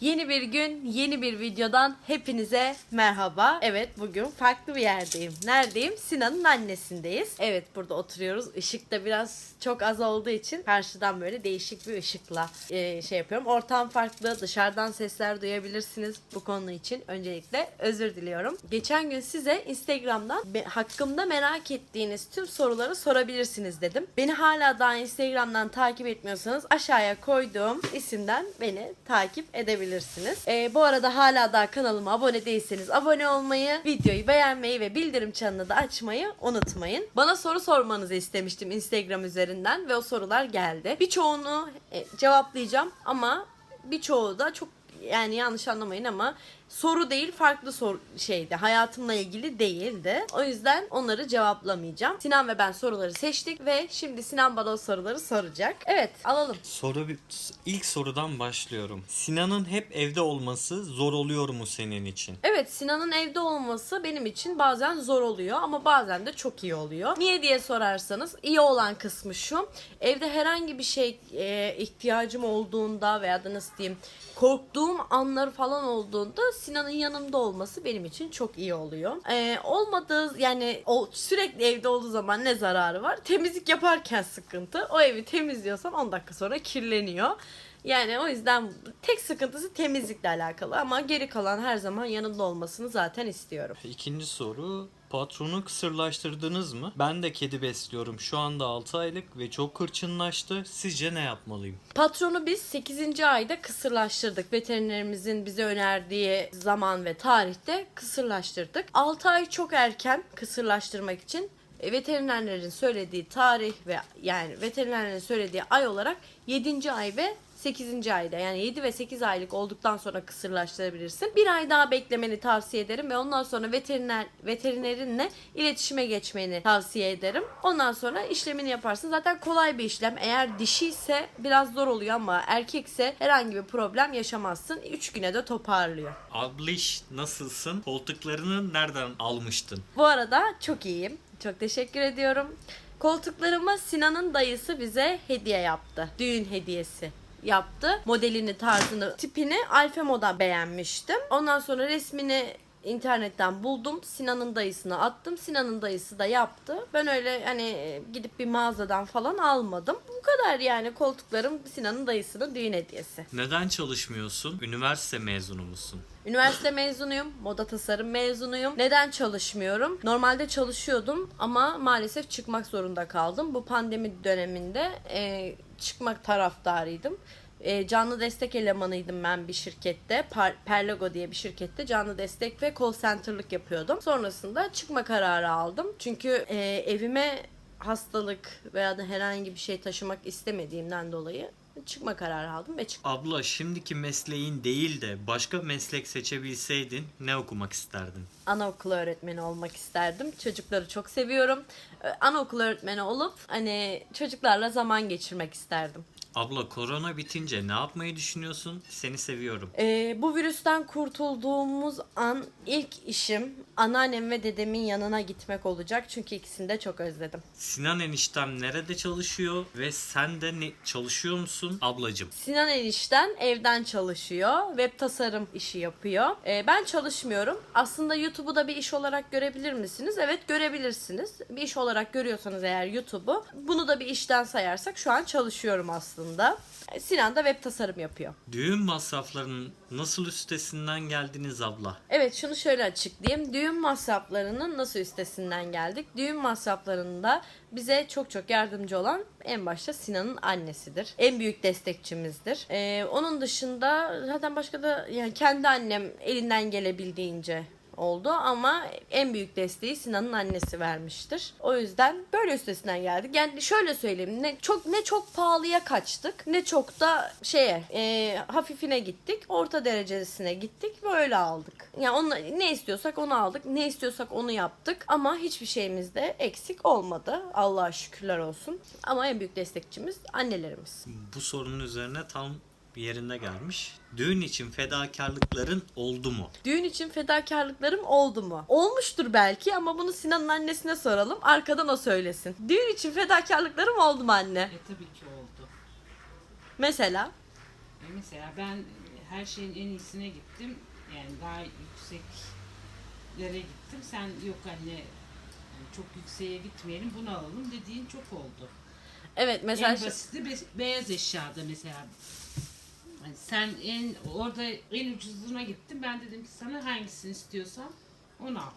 Yeni bir gün, yeni bir videodan hepinize merhaba. Evet, bugün farklı bir yerdeyim. Neredeyim? Sinan'ın annesindeyiz. Evet, burada oturuyoruz. Işık da biraz çok az olduğu için karşıdan böyle değişik bir ışıkla e, şey yapıyorum. Ortam farklı, dışarıdan sesler duyabilirsiniz bu konu için. Öncelikle özür diliyorum. Geçen gün size Instagram'dan hakkımda merak ettiğiniz tüm soruları sorabilirsiniz dedim. Beni hala daha Instagram'dan takip etmiyorsanız aşağıya koyduğum isimden beni takip edebilirsiniz. Ee, bu arada hala daha kanalıma abone değilseniz abone olmayı, videoyu beğenmeyi ve bildirim çanını da açmayı unutmayın. Bana soru sormanızı istemiştim Instagram üzerinden ve o sorular geldi. Birçoğunu e, cevaplayacağım ama birçoğu da çok yani yanlış anlamayın ama soru değil farklı soru şeydi. Hayatımla ilgili değildi. O yüzden onları cevaplamayacağım. Sinan ve ben soruları seçtik ve şimdi Sinan bana o soruları soracak. Evet alalım. Soru ilk sorudan başlıyorum. Sinan'ın hep evde olması zor oluyor mu senin için? Evet Sinan'ın evde olması benim için bazen zor oluyor ama bazen de çok iyi oluyor. Niye diye sorarsanız iyi olan kısmı şu. Evde herhangi bir şey e, ihtiyacım olduğunda veya da nasıl diyeyim korktuğum anlar falan olduğunda Sinan'ın yanımda olması benim için çok iyi oluyor. E, olmadığı yani o sürekli evde olduğu zaman ne zararı var? Temizlik yaparken sıkıntı. O evi temizliyorsam 10 dakika sonra kirleniyor. Yani o yüzden tek sıkıntısı temizlikle alakalı ama geri kalan her zaman yanımda olmasını zaten istiyorum. İkinci soru patronu kısırlaştırdınız mı? Ben de kedi besliyorum. Şu anda 6 aylık ve çok hırçınlaştı. Sizce ne yapmalıyım? Patronu biz 8. ayda kısırlaştırdık. Veterinerimizin bize önerdiği zaman ve tarihte kısırlaştırdık. 6 ay çok erken kısırlaştırmak için e, veterinerlerin söylediği tarih ve yani veterinerlerin söylediği ay olarak 7. ay ve 8. ayda yani 7 ve 8 aylık olduktan sonra kısırlaştırabilirsin. Bir ay daha beklemeni tavsiye ederim ve ondan sonra veteriner veterinerinle iletişime geçmeni tavsiye ederim. Ondan sonra işlemini yaparsın. Zaten kolay bir işlem. Eğer dişi ise biraz zor oluyor ama erkekse herhangi bir problem yaşamazsın. 3 güne de toparlıyor. Abliş nasılsın? Koltuklarını nereden almıştın? Bu arada çok iyiyim. Çok teşekkür ediyorum. Koltuklarımı Sinan'ın dayısı bize hediye yaptı. Düğün hediyesi yaptı. Modelini, tarzını, tipini Alfa Moda beğenmiştim. Ondan sonra resmini internetten buldum. Sinan'ın dayısına attım. Sinan'ın dayısı da yaptı. Ben öyle hani e, gidip bir mağazadan falan almadım. Bu kadar yani koltuklarım Sinan'ın dayısının düğün hediyesi. Neden çalışmıyorsun? Üniversite mezunu musun? Üniversite mezunuyum. Moda tasarım mezunuyum. Neden çalışmıyorum? Normalde çalışıyordum ama maalesef çıkmak zorunda kaldım. Bu pandemi döneminde e, çıkmak taraftarıydım. E, canlı destek elemanıydım ben bir şirkette. Par- Perlego diye bir şirkette canlı destek ve call center'lık yapıyordum. Sonrasında çıkma kararı aldım. Çünkü e, evime hastalık veya da herhangi bir şey taşımak istemediğimden dolayı çıkma kararı aldım ve çıktım. Abla şimdiki mesleğin değil de başka meslek seçebilseydin ne okumak isterdin? anaokulu öğretmeni olmak isterdim. Çocukları çok seviyorum. Anaokulu öğretmeni olup hani çocuklarla zaman geçirmek isterdim. Abla korona bitince ne yapmayı düşünüyorsun? Seni seviyorum. Ee, bu virüsten kurtulduğumuz an ilk işim anneannem ve dedemin yanına gitmek olacak. Çünkü ikisini de çok özledim. Sinan eniştem nerede çalışıyor ve sen de ne çalışıyor musun ablacım? Sinan enişten evden çalışıyor. Web tasarım işi yapıyor. Ee, ben çalışmıyorum. Aslında YouTube'u da bir iş olarak görebilir misiniz? Evet görebilirsiniz. Bir iş olarak görüyorsanız eğer YouTube'u bunu da bir işten sayarsak şu an çalışıyorum aslında. Sinan da web tasarım yapıyor. Düğün masraflarının nasıl üstesinden geldiniz abla? Evet şunu şöyle açıklayayım. Düğün masraflarının nasıl üstesinden geldik? Düğün masraflarında bize çok çok yardımcı olan en başta Sinan'ın annesidir. En büyük destekçimizdir. Ee, onun dışında zaten başka da yani kendi annem elinden gelebildiğince oldu ama en büyük desteği Sinan'ın annesi vermiştir. O yüzden böyle üstesinden geldik. Yani şöyle söyleyeyim ne çok ne çok pahalıya kaçtık ne çok da şeye e, hafifine gittik. Orta derecesine gittik ve öyle aldık. Yani onunla, ne istiyorsak onu aldık. Ne istiyorsak onu yaptık. Ama hiçbir şeyimiz de eksik olmadı. Allah'a şükürler olsun. Ama en büyük destekçimiz annelerimiz. Bu sorunun üzerine tam yerinde gelmiş. Düğün için fedakarlıkların oldu mu? Düğün için fedakarlıklarım oldu mu? Olmuştur belki ama bunu Sinan'ın annesine soralım. Arkadan o söylesin. Düğün için fedakarlıklarım oldu mu anne? E tabii ki oldu. Mesela E mesela ben her şeyin en iyisine gittim. Yani daha yükseklere gittim. Sen yok anne yani çok yükseğe gitmeyelim bunu alalım dediğin çok oldu. Evet mesela en basiti be- beyaz eşyada mesela. Sen en orada en ucuzuna gittin. Ben dedim ki sana hangisini istiyorsan onu al.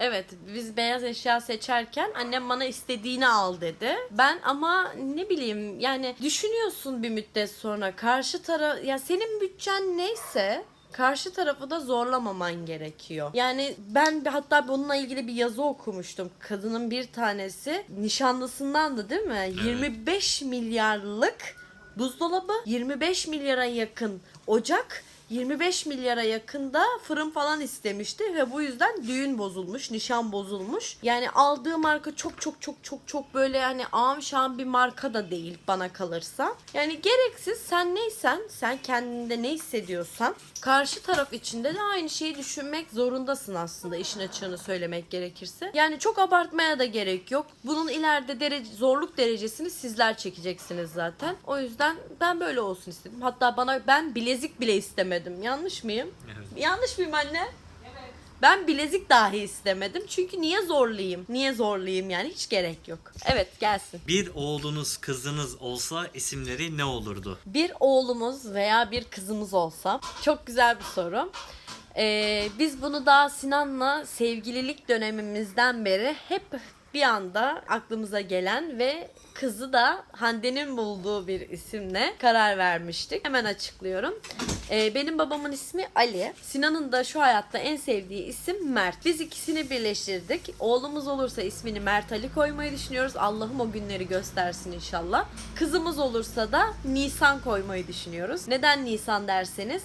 Evet biz beyaz eşya seçerken annem bana istediğini al dedi. Ben ama ne bileyim yani düşünüyorsun bir müddet sonra karşı taraf ya senin bütçen neyse karşı tarafı da zorlamaman gerekiyor. Yani ben hatta bununla ilgili bir yazı okumuştum. Kadının bir tanesi nişanlısındandı değil mi? 25 milyarlık buzdolabı, 25 milyara yakın ocak, 25 milyara yakında fırın falan istemişti ve bu yüzden düğün bozulmuş, nişan bozulmuş. Yani aldığı marka çok çok çok çok çok böyle hani ağam şam bir marka da değil bana kalırsa. Yani gereksiz sen neysen, sen kendinde ne hissediyorsan karşı taraf içinde de aynı şeyi düşünmek zorundasın aslında işin açığını söylemek gerekirse. Yani çok abartmaya da gerek yok. Bunun ileride derece, zorluk derecesini sizler çekeceksiniz zaten. O yüzden ben böyle olsun istedim. Hatta bana ben bilezik bile istemedim. Yanlış mıyım? Evet. Yanlış mıyım anne? Ben bilezik dahi istemedim. Çünkü niye zorlayayım? Niye zorlayayım yani? Hiç gerek yok. Evet gelsin. Bir oğlunuz kızınız olsa isimleri ne olurdu? Bir oğlumuz veya bir kızımız olsa çok güzel bir soru. Ee, biz bunu daha Sinan'la sevgililik dönemimizden beri hep bir anda aklımıza gelen ve kızı da Hande'nin bulduğu bir isimle karar vermiştik. Hemen açıklıyorum. Ee, benim babamın ismi Ali. Sinan'ın da şu hayatta en sevdiği isim Mert. Biz ikisini birleştirdik. Oğlumuz olursa ismini Mert Ali koymayı düşünüyoruz. Allah'ım o günleri göstersin inşallah. Kızımız olursa da Nisan koymayı düşünüyoruz. Neden Nisan derseniz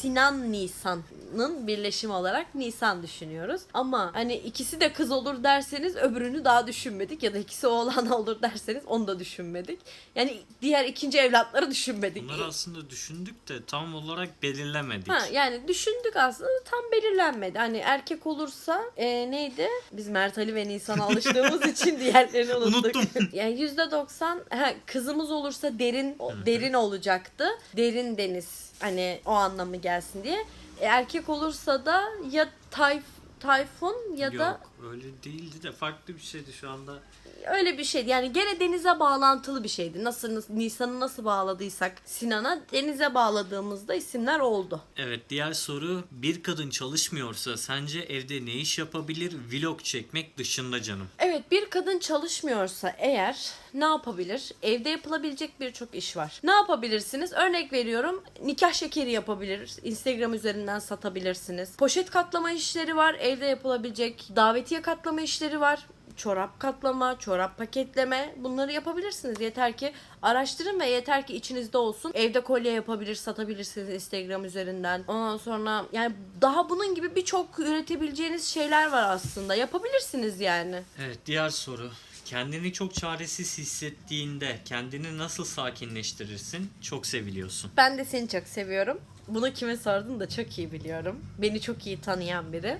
Sinan Nisan'ın birleşimi olarak Nisan düşünüyoruz. Ama hani ikisi de kız olur derseniz öbürünü daha düşünmedik ya da ikisi oğlan olur derseniz onu da düşünmedik. Yani diğer ikinci evlatları düşünmedik. Bunları aslında düşündük de tam olarak belirlemedik. Ha, yani düşündük aslında tam belirlenmedi. Hani erkek olursa e, neydi? Biz Mert Ali ve Nisan'a alıştığımız için diğerlerini unuttuk. Unuttum. yani yüzde doksan ha, kızımız olursa derin derin olacaktı. Derin deniz hani o anlamı gelsin diye. E, erkek olursa da ya Tayf Tayfun ya da Yok öyle değildi de farklı bir şeydi şu anda. öyle bir şeydi. Yani gene denize bağlantılı bir şeydi. Nasıl Nisan'ı nasıl bağladıysak Sinan'a denize bağladığımızda isimler oldu. Evet diğer soru bir kadın çalışmıyorsa sence evde ne iş yapabilir vlog çekmek dışında canım? Evet bir kadın çalışmıyorsa eğer ne yapabilir? Evde yapılabilecek birçok iş var. Ne yapabilirsiniz? Örnek veriyorum nikah şekeri yapabilir. Instagram üzerinden satabilirsiniz. Poşet katlama işleri var. Evde yapılabilecek davetiye katlama işleri var. Çorap katlama, çorap paketleme bunları yapabilirsiniz. Yeter ki araştırın ve yeter ki içinizde olsun. Evde kolye yapabilir, satabilirsiniz Instagram üzerinden. Ondan sonra yani daha bunun gibi birçok üretebileceğiniz şeyler var aslında. Yapabilirsiniz yani. Evet diğer soru. Kendini çok çaresiz hissettiğinde kendini nasıl sakinleştirirsin? Çok seviliyorsun. Ben de seni çok seviyorum. Bunu kime sordun da çok iyi biliyorum. Beni çok iyi tanıyan biri.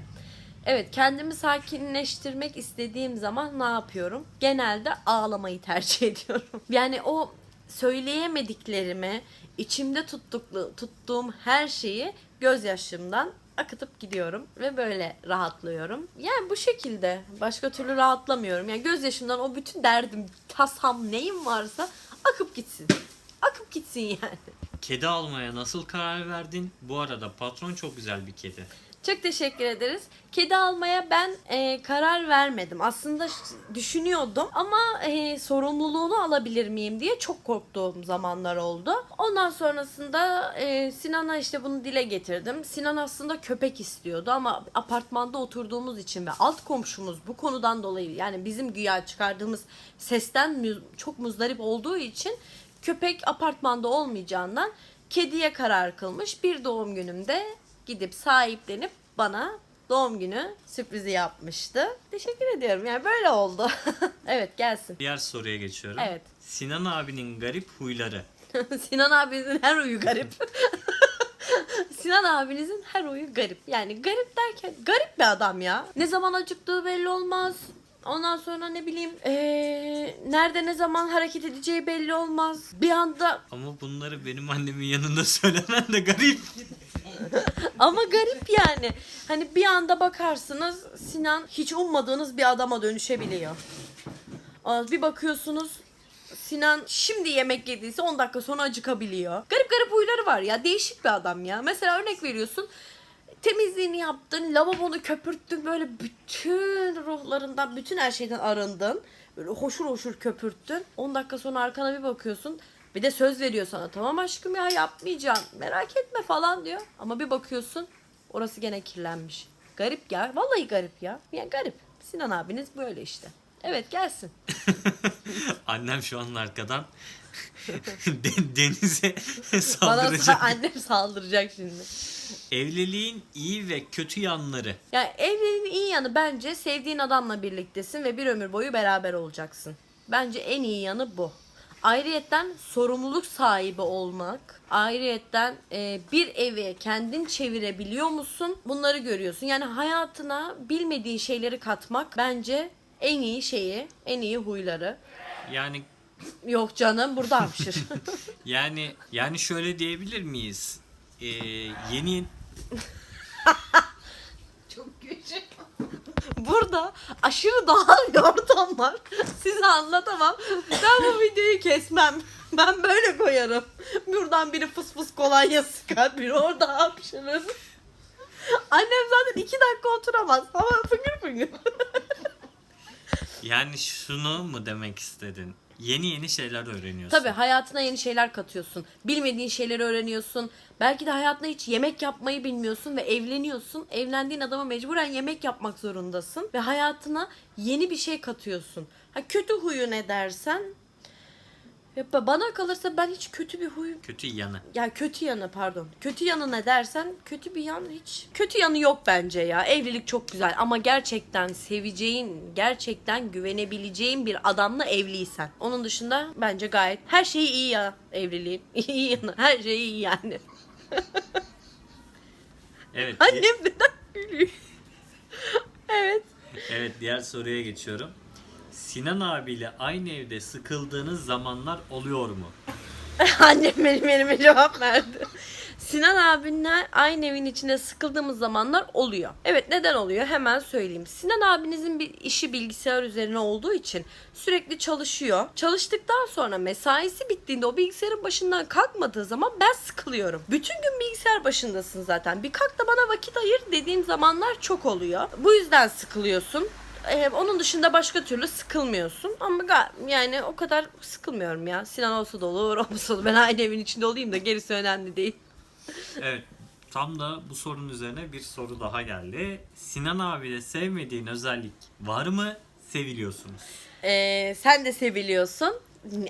Evet kendimi sakinleştirmek istediğim zaman ne yapıyorum? Genelde ağlamayı tercih ediyorum. Yani o söyleyemediklerimi, içimde tuttuklu, tuttuğum her şeyi gözyaşımdan akıtıp gidiyorum ve böyle rahatlıyorum. Yani bu şekilde başka türlü rahatlamıyorum. Yani gözyaşımdan o bütün derdim, tasam neyim varsa akıp gitsin. Akıp gitsin yani. Kedi almaya nasıl karar verdin? Bu arada patron çok güzel bir kedi. Çok teşekkür ederiz. Kedi almaya ben e, karar vermedim. Aslında düşünüyordum ama e, sorumluluğunu alabilir miyim diye çok korktuğum zamanlar oldu. Ondan sonrasında e, Sinan'a işte bunu dile getirdim. Sinan aslında köpek istiyordu ama apartmanda oturduğumuz için ve alt komşumuz bu konudan dolayı yani bizim güya çıkardığımız sesten çok muzdarip olduğu için köpek apartmanda olmayacağından kediye karar kılmış. Bir doğum günümde gidip sahiplenip bana doğum günü sürprizi yapmıştı. Teşekkür ediyorum. Yani böyle oldu. evet gelsin. Diğer soruya geçiyorum. Evet. Sinan abinin garip huyları. Sinan abinizin her huyu garip. Sinan abinizin her huyu garip. Yani garip derken garip bir adam ya. Ne zaman acıktığı belli olmaz. Ondan sonra ne bileyim ee, nerede ne zaman hareket edeceği belli olmaz. Bir anda Ama bunları benim annemin yanında söylemen de garip. ama garip yani. Hani bir anda bakarsınız Sinan hiç ummadığınız bir adama dönüşebiliyor. Bir bakıyorsunuz Sinan şimdi yemek yediyse 10 dakika sonra acıkabiliyor. Garip garip huyları var ya. Değişik bir adam ya. Mesela örnek veriyorsun. Temizliğini yaptın, lavabonu köpürttün, böyle bütün ruhlarından, bütün her şeyden arındın. Böyle hoşur hoşur köpürttün. 10 dakika sonra arkana bir bakıyorsun. Bir de söz veriyor sana. Tamam aşkım ya yapmayacağım. Merak etme falan diyor. Ama bir bakıyorsun orası gene kirlenmiş. Garip ya. Vallahi garip ya. Yani garip. Sinan abiniz böyle işte. Evet gelsin. Annem şu an arkadan de- denize Bana saldıracak. sa- annem saldıracak şimdi. Evliliğin iyi ve kötü yanları. Yani evliliğin iyi yanı bence sevdiğin adamla birliktesin ve bir ömür boyu beraber olacaksın. Bence en iyi yanı bu. Ayrıyetten sorumluluk sahibi olmak. Ayrıyetten e, bir evi kendin çevirebiliyor musun? Bunları görüyorsun. Yani hayatına bilmediğin şeyleri katmak bence en iyi şeyi, en iyi huyları. Yani Yok canım burada hapşır. yani yani şöyle diyebilir miyiz? Ee, yeni. Burada aşırı doğal bir ortam var. Size anlatamam. Ben bu videoyu kesmem. Ben böyle koyarım. Buradan biri fıs fıs kolonya sıkar, biri orada hapşırır. Annem zaten iki dakika oturamaz ama fıngır fıngır. yani şunu mu demek istedin? Yeni yeni şeyler öğreniyorsun. Tabii hayatına yeni şeyler katıyorsun. Bilmediğin şeyleri öğreniyorsun. Belki de hayatında hiç yemek yapmayı bilmiyorsun ve evleniyorsun. Evlendiğin adama mecburen yemek yapmak zorundasın. Ve hayatına yeni bir şey katıyorsun. Ha, kötü huyu ne dersen... Ya ba- bana kalırsa ben hiç kötü bir huy Kötü yanı. ya kötü yanı pardon. Kötü yanı ne dersen kötü bir yan hiç. Kötü yanı yok bence ya. Evlilik çok güzel ama gerçekten seveceğin, gerçekten güvenebileceğin bir adamla evliysen. Onun dışında bence gayet her şeyi iyi ya evliliğin. İyi yanı. Her şey iyi yani. Evet. Annem neden gülüyor? evet. Evet diğer soruya geçiyorum. Sinan abiyle aynı evde sıkıldığınız zamanlar oluyor mu? Annem benim elime cevap verdi. Sinan abinle aynı evin içinde sıkıldığımız zamanlar oluyor. Evet neden oluyor hemen söyleyeyim. Sinan abinizin bir işi bilgisayar üzerine olduğu için sürekli çalışıyor. Çalıştıktan sonra mesaisi bittiğinde o bilgisayarın başından kalkmadığı zaman ben sıkılıyorum. Bütün gün bilgisayar başındasın zaten. Bir kalk da bana vakit ayır dediğim zamanlar çok oluyor. Bu yüzden sıkılıyorsun. Ee, onun dışında başka türlü sıkılmıyorsun. Ama yani o kadar sıkılmıyorum ya. Sinan olsa da olur, olmasa da. Ben aynı evin içinde olayım da gerisi önemli değil. Evet. Tam da bu sorunun üzerine bir soru daha geldi. Sinan abiyle sevmediğin özellik var mı? Seviliyorsunuz. Ee, sen de seviliyorsun.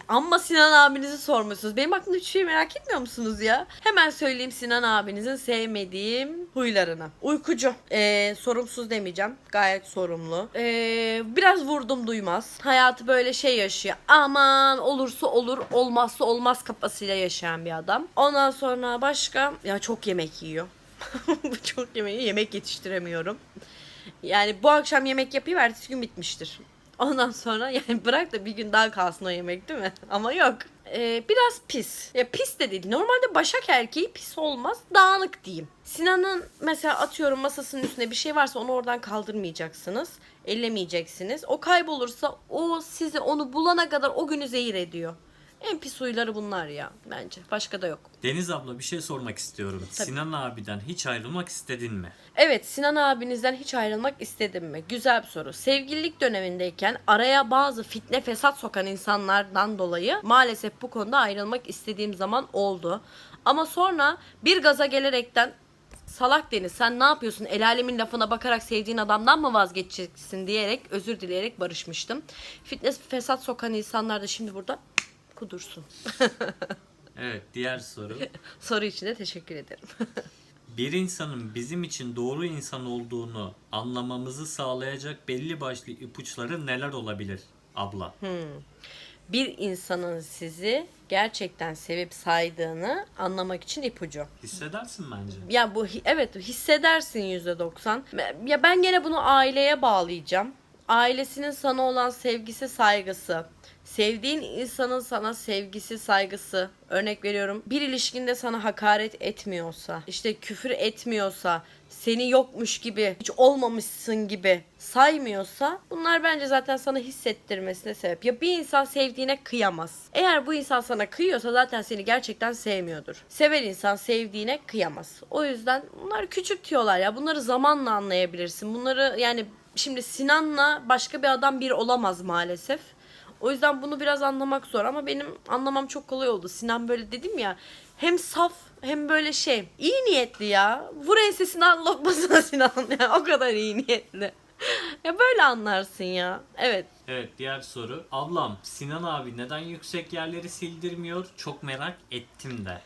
Ama Sinan abinizi sormuşsunuz. Benim aklımda hiçbir şey merak etmiyor musunuz ya? Hemen söyleyeyim Sinan abinizin sevmediğim huylarını. Uykucu. Ee, sorumsuz demeyeceğim. Gayet sorumlu. Ee, biraz vurdum duymaz. Hayatı böyle şey yaşıyor. Aman olursa olur, olmazsa olmaz kafasıyla yaşayan bir adam. Ondan sonra başka... Ya çok yemek yiyor. Çok yemeği yemek yetiştiremiyorum. Yani bu akşam yemek yapayım ertesi gün bitmiştir. Ondan sonra yani bırak da bir gün daha kalsın o yemek değil mi? Ama yok. Ee, biraz pis. Ya pis de değil. Normalde başak erkeği pis olmaz. Dağınık diyeyim. Sinan'ın mesela atıyorum masasının üstünde bir şey varsa onu oradan kaldırmayacaksınız. Ellemeyeceksiniz. O kaybolursa o sizi onu bulana kadar o günü zehir ediyor. En pis huyları bunlar ya bence. Başka da yok. Deniz abla bir şey sormak istiyorum. Sinan abiden hiç ayrılmak istedin mi? Evet Sinan abinizden hiç ayrılmak istedim mi? Güzel bir soru. Sevgililik dönemindeyken araya bazı fitne fesat sokan insanlardan dolayı maalesef bu konuda ayrılmak istediğim zaman oldu. Ama sonra bir gaza gelerekten salak Deniz sen ne yapıyorsun el alemin lafına bakarak sevdiğin adamdan mı vazgeçeceksin diyerek özür dileyerek barışmıştım. Fitne fesat sokan insanlar da şimdi burada kudursun. Evet diğer soru. Soru için de teşekkür ederim. Bir insanın bizim için doğru insan olduğunu anlamamızı sağlayacak belli başlı ipuçları neler olabilir abla? bir insanın sizi gerçekten sevip saydığını anlamak için ipucu. Hissedersin bence. Ya bu evet hissedersin yüzde doksan. Ya ben gene bunu aileye bağlayacağım. Ailesinin sana olan sevgisi, saygısı, sevdiğin insanın sana sevgisi, saygısı, örnek veriyorum bir ilişkinde sana hakaret etmiyorsa, işte küfür etmiyorsa, seni yokmuş gibi, hiç olmamışsın gibi saymıyorsa bunlar bence zaten sana hissettirmesine sebep. Ya bir insan sevdiğine kıyamaz. Eğer bu insan sana kıyıyorsa zaten seni gerçekten sevmiyordur. Seven insan sevdiğine kıyamaz. O yüzden bunlar küçültüyorlar ya. Bunları zamanla anlayabilirsin. Bunları yani şimdi Sinan'la başka bir adam bir olamaz maalesef. O yüzden bunu biraz anlamak zor ama benim anlamam çok kolay oldu. Sinan böyle dedim ya hem saf hem böyle şey iyi niyetli ya. Vur ensesini al lokmasına Sinan ya o kadar iyi niyetli. ya böyle anlarsın ya. Evet. Evet diğer soru. Ablam Sinan abi neden yüksek yerleri sildirmiyor? Çok merak ettim de.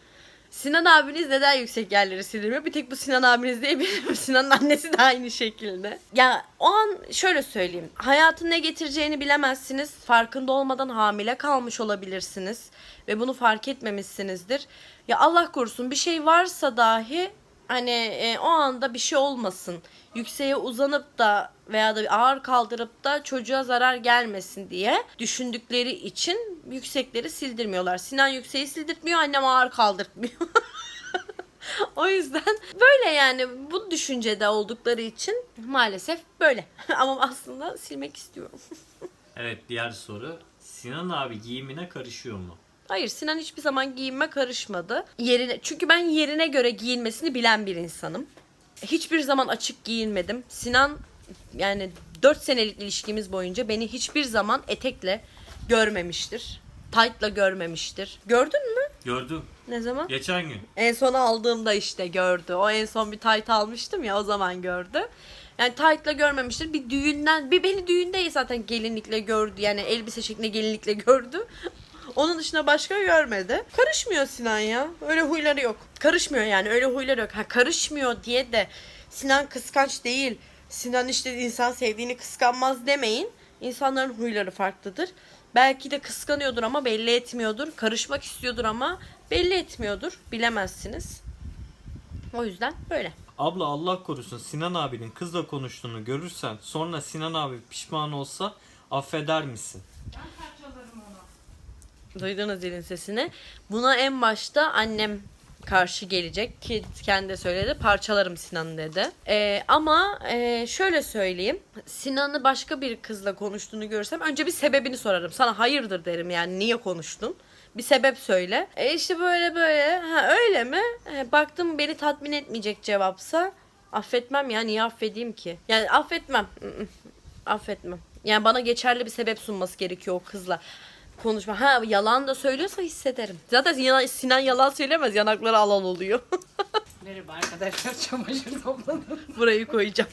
Sinan abiniz neden yüksek yerleri sildirmiyor? Bir tek bu Sinan abiniz değil benim Sinan'ın annesi de aynı şekilde. Ya o an şöyle söyleyeyim. Hayatın ne getireceğini bilemezsiniz. Farkında olmadan hamile kalmış olabilirsiniz. Ve bunu fark etmemişsinizdir. Ya Allah korusun bir şey varsa dahi hani e, o anda bir şey olmasın. Yükseğe uzanıp da veya da ağır kaldırıp da çocuğa zarar gelmesin diye düşündükleri için yüksekleri sildirmiyorlar. Sinan yükseği sildirtmiyor, annem ağır kaldırtmıyor. o yüzden böyle yani bu düşüncede oldukları için maalesef böyle. Ama aslında silmek istiyorum. Evet diğer soru. Sinan abi giyimine karışıyor mu? Hayır Sinan hiçbir zaman giyinme karışmadı. Yerine, çünkü ben yerine göre giyinmesini bilen bir insanım. Hiçbir zaman açık giyinmedim. Sinan yani 4 senelik ilişkimiz boyunca beni hiçbir zaman etekle görmemiştir. Tight'la görmemiştir. Gördün mü? Gördüm. Ne zaman? Geçen gün. En son aldığımda işte gördü. O en son bir tight almıştım ya o zaman gördü. Yani tight'la görmemiştir. Bir düğünden, bir beni düğünde zaten gelinlikle gördü. Yani elbise şeklinde gelinlikle gördü. Onun dışında başka görmedi. Karışmıyor Sinan ya. Öyle huyları yok. Karışmıyor yani öyle huyları yok. Ha karışmıyor diye de Sinan kıskanç değil. Sinan işte insan sevdiğini kıskanmaz demeyin. İnsanların huyları farklıdır. Belki de kıskanıyordur ama belli etmiyordur. Karışmak istiyordur ama belli etmiyordur. Bilemezsiniz. O yüzden böyle. Abla Allah korusun Sinan abinin kızla konuştuğunu görürsen sonra Sinan abi pişman olsa affeder misin? Duydunuz zilin sesini. Buna en başta annem karşı gelecek ki kendi söyledi parçalarım Sinan'ı dedi. Ee, ama e, şöyle söyleyeyim Sinan'ı başka bir kızla konuştuğunu görürsem önce bir sebebini sorarım. Sana hayırdır derim yani niye konuştun? Bir sebep söyle. E işte böyle böyle. Ha öyle mi? E, baktım beni tatmin etmeyecek cevapsa affetmem ya niye affedeyim ki? Yani affetmem. Affetmem. Yani bana geçerli bir sebep sunması gerekiyor o kızla konuşma. Ha yalan da söylüyorsa hissederim. Zaten Sinan, Sinan yalan söylemez. Yanakları alan oluyor. Merhaba arkadaşlar çamaşır topladım. Burayı koyacağım.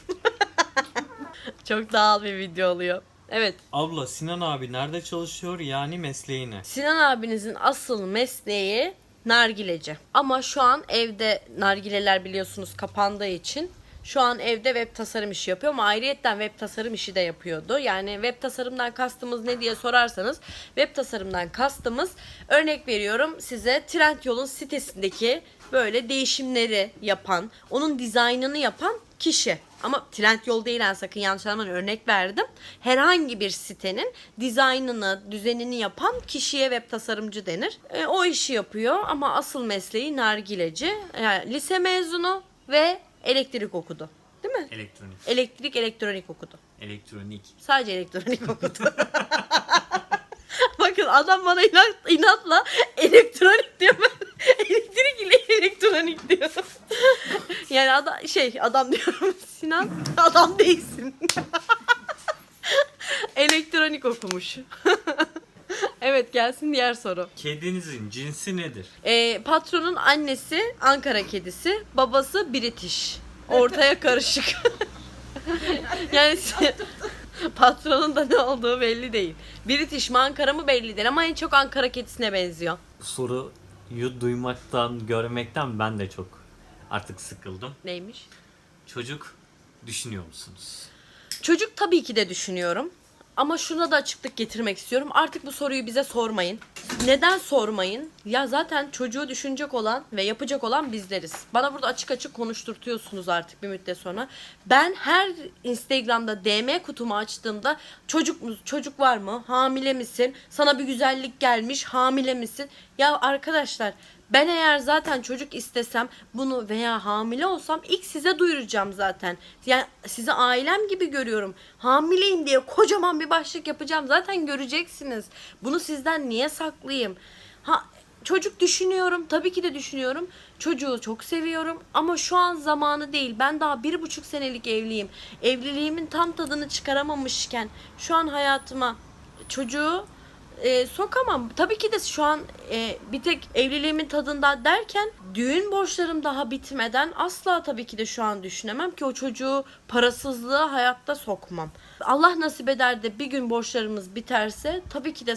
Çok doğal bir video oluyor. Evet. Abla Sinan abi nerede çalışıyor yani mesleği ne? Sinan abinizin asıl mesleği nargileci. Ama şu an evde nargileler biliyorsunuz kapandığı için şu an evde web tasarım işi yapıyor ama ayrıyetten web tasarım işi de yapıyordu. Yani web tasarımdan kastımız ne diye sorarsanız web tasarımdan kastımız örnek veriyorum size Trendyol'un sitesindeki böyle değişimleri yapan, onun dizaynını yapan kişi. Ama Trendyol değil en sakın yanlış anlamayın örnek verdim. Herhangi bir sitenin dizaynını, düzenini yapan kişiye web tasarımcı denir. E, o işi yapıyor ama asıl mesleği nargileci. Yani lise mezunu ve elektrik okudu. Değil mi? Elektronik. Elektrik, elektronik okudu. Elektronik. Sadece elektronik okudu. Bakın adam bana inat, inatla elektronik diyor elektrik ile elektronik diyor. yani adam şey adam diyorum Sinan adam değilsin. elektronik okumuş. evet gelsin diğer soru. Kedinizin cinsi nedir? Ee, patronun annesi Ankara kedisi, babası British. Ortaya karışık. yani patronun da ne olduğu belli değil. British mi Ankara mı belli değil ama en çok Ankara kedisine benziyor. Soruyu duymaktan, görmekten ben de çok artık sıkıldım. Neymiş? Çocuk düşünüyor musunuz? Çocuk tabii ki de düşünüyorum. Ama şuna da açıklık getirmek istiyorum. Artık bu soruyu bize sormayın. Neden sormayın? Ya zaten çocuğu düşünecek olan ve yapacak olan bizleriz. Bana burada açık açık konuşturtuyorsunuz artık bir müddet sonra. Ben her Instagram'da DM kutumu açtığımda çocuk mu, çocuk var mı? Hamile misin? Sana bir güzellik gelmiş. Hamile misin? Ya arkadaşlar ben eğer zaten çocuk istesem bunu veya hamile olsam ilk size duyuracağım zaten. Yani sizi ailem gibi görüyorum. Hamileyim diye kocaman bir başlık yapacağım. Zaten göreceksiniz. Bunu sizden niye saklayayım? Ha çocuk düşünüyorum. Tabii ki de düşünüyorum. Çocuğu çok seviyorum. Ama şu an zamanı değil. Ben daha bir buçuk senelik evliyim. Evliliğimin tam tadını çıkaramamışken şu an hayatıma çocuğu e, sokamam. Tabii ki de şu an e, bir tek evliliğimin tadında derken düğün borçlarım daha bitmeden asla tabii ki de şu an düşünemem ki o çocuğu parasızlığa hayatta sokmam. Allah nasip eder de bir gün borçlarımız biterse tabii ki de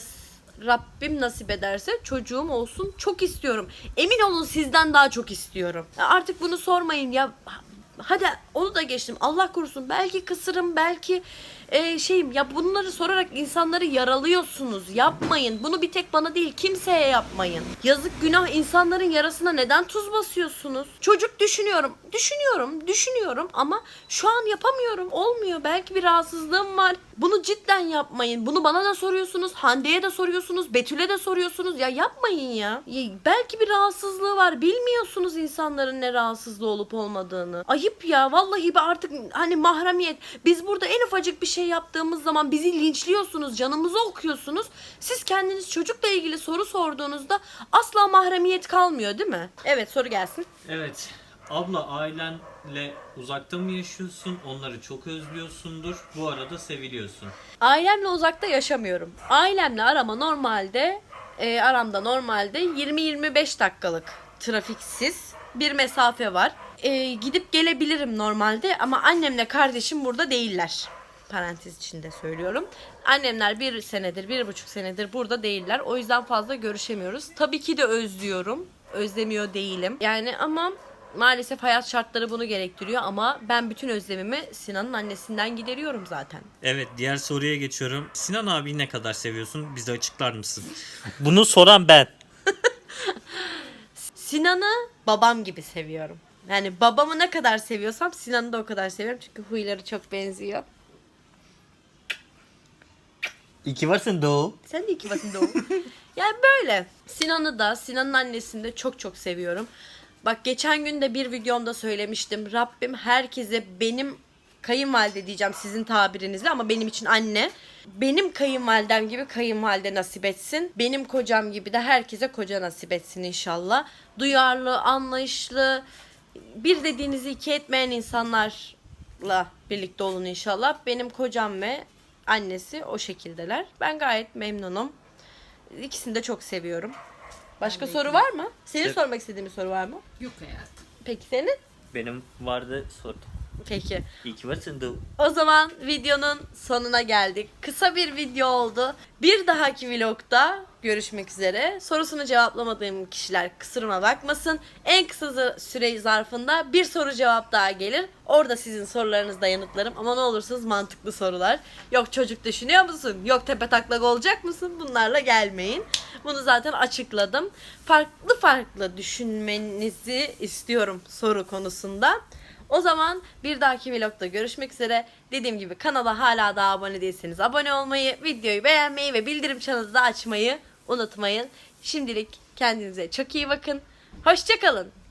Rabbim nasip ederse çocuğum olsun çok istiyorum. Emin olun sizden daha çok istiyorum. Artık bunu sormayın ya hadi onu da geçtim. Allah korusun belki kısırım belki e, şeyim ya bunları sorarak insanları yaralıyorsunuz. Yapmayın. Bunu bir tek bana değil kimseye yapmayın. Yazık günah insanların yarasına neden tuz basıyorsunuz? Çocuk düşünüyorum. Düşünüyorum. Düşünüyorum ama şu an yapamıyorum. Olmuyor. Belki bir rahatsızlığım var. Bunu cidden yapmayın. Bunu bana da soruyorsunuz. Hande'ye de soruyorsunuz. Betül'e de soruyorsunuz. Ya yapmayın ya. Ya belki bir rahatsızlığı var. Bilmiyorsunuz insanların ne rahatsızlığı olup olmadığını. Ayıp ya. Vallahi bir artık hani mahremiyet. Biz burada en ufacık bir şey yaptığımız zaman bizi linçliyorsunuz. Canımızı okuyorsunuz. Siz kendiniz çocukla ilgili soru sorduğunuzda asla mahremiyet kalmıyor değil mi? Evet soru gelsin. Evet. Abla ailenle uzakta mı yaşıyorsun? Onları çok özlüyorsundur. Bu arada seviliyorsun. Ailemle uzakta yaşamıyorum. Ailemle arama normalde e, aramda normalde 20-25 dakikalık trafiksiz bir mesafe var. E, gidip gelebilirim normalde ama annemle kardeşim burada değiller. Parantez içinde söylüyorum. Annemler bir senedir, bir buçuk senedir burada değiller. O yüzden fazla görüşemiyoruz. Tabii ki de özlüyorum. Özlemiyor değilim. Yani ama maalesef hayat şartları bunu gerektiriyor ama ben bütün özlemimi Sinan'ın annesinden gideriyorum zaten. Evet diğer soruya geçiyorum. Sinan abi ne kadar seviyorsun? Bize açıklar mısın? Bunu soran ben. Sinan'ı babam gibi seviyorum. Yani babamı ne kadar seviyorsam Sinan'ı da o kadar seviyorum. Çünkü huyları çok benziyor. İki varsın Doğu. Sen de iki bakın doğum. yani böyle. Sinan'ı da Sinan'ın annesini de çok çok seviyorum. Bak geçen gün de bir videomda söylemiştim. Rabbim herkese benim kayınvalide diyeceğim sizin tabirinizle ama benim için anne. Benim kayınvalidem gibi kayınvalide nasip etsin. Benim kocam gibi de herkese koca nasip etsin inşallah. Duyarlı, anlayışlı, bir dediğinizi iki etmeyen insanlarla birlikte olun inşallah. Benim kocam ve annesi o şekildeler. Ben gayet memnunum. İkisini de çok seviyorum. Başka soru var mı? Senin Evet. sormak istediğin bir soru var mı? Yok hayatım. Peki senin? Benim vardı sordum. Peki. İki varsın Doğu. O zaman videonun sonuna geldik. Kısa bir video oldu. Bir dahaki vlogda görüşmek üzere. Sorusunu cevaplamadığım kişiler kusuruma bakmasın. En kısa süre zarfında bir soru cevap daha gelir. Orada sizin sorularınızda yanıtlarım. Ama ne olursunuz mantıklı sorular. Yok çocuk düşünüyor musun? Yok tepe taklak olacak mısın? Bunlarla gelmeyin. Bunu zaten açıkladım. Farklı farklı düşünmenizi istiyorum soru konusunda. O zaman bir dahaki vlogda görüşmek üzere. Dediğim gibi kanala hala daha abone değilseniz abone olmayı, videoyu beğenmeyi ve bildirim çanını da açmayı unutmayın. Şimdilik kendinize çok iyi bakın. Hoşçakalın.